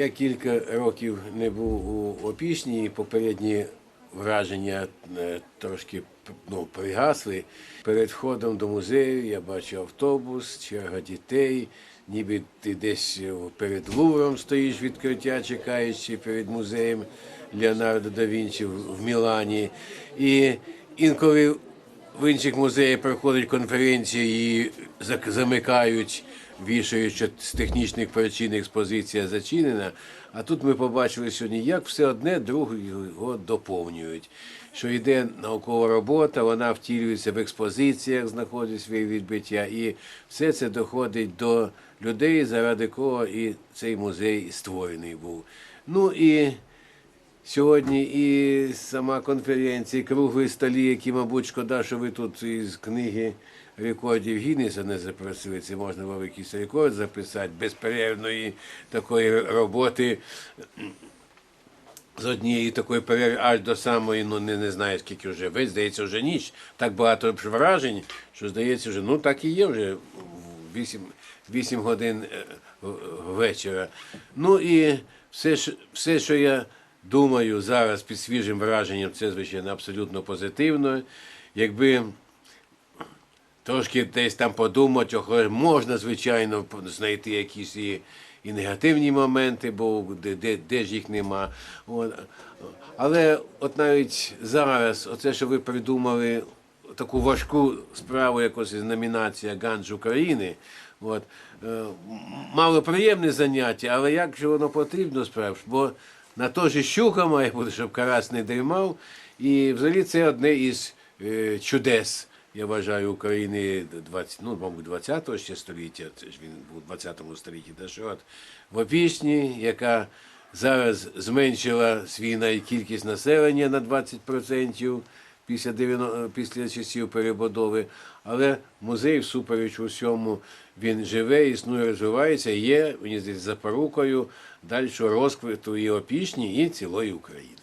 Я кілька років не був у Опішні, і попередні враження е, трошки ну, пригасли. Перед входом до музею я бачив автобус, черга дітей, ніби ти десь перед Лувром стоїш відкриття, чекаючи перед музеєм Леонардо да Вінчі в Мілані. І інколи в інших музеях проходять конференції і замикають, вішають, що з технічних причин експозиція зачинена. А тут ми побачили сьогодні, як все одне другого доповнюють. Що йде наукова робота, вона втілюється в експозиціях, знаходить своє відбиття, і все це доходить до людей, заради кого і цей музей створений був. Ну і Сьогодні і сама конференція, і круглі столі, які, мабуть, шкода, що ви тут із книги рекордів Гіннеса не запросили. Це можна було якийсь рекорд записати безперервної такої роботи з однієї такої перерви аж до самої, ну не, не знаю, скільки вже весь, здається, вже ніч. Так багато вражень, що здається, вже ну так і є вже 8, 8 годин е, вечора. Ну і все, все, що я думаю зараз під свіжим враженням, це, звичайно, абсолютно позитивно. Якби трошки десь там подумати, можна, звичайно, знайти якісь і, і негативні моменти, бо де, де, де ж їх нема. От. Але от навіть зараз, оце, що ви придумали таку важку справу, якось із номінація Ганж України. От. е, Мало приємне заняття, але як же воно потрібно справді? На то ж щука має бути, щоб карась не дрімав. І взагалі це одне із е, чудес, я вважаю, України 20, ну, мабуть, 20-го ще століття, це ж він був у 20-му столітті, да що от в опісні, яка зараз зменшила свій кількість населення на 20% після, 90, після часів перебудови, але музей всупереч усьому він живе, існує, розвивається, є, мені здається, запорукою дальшого розквиту і Опішні, і цілої України.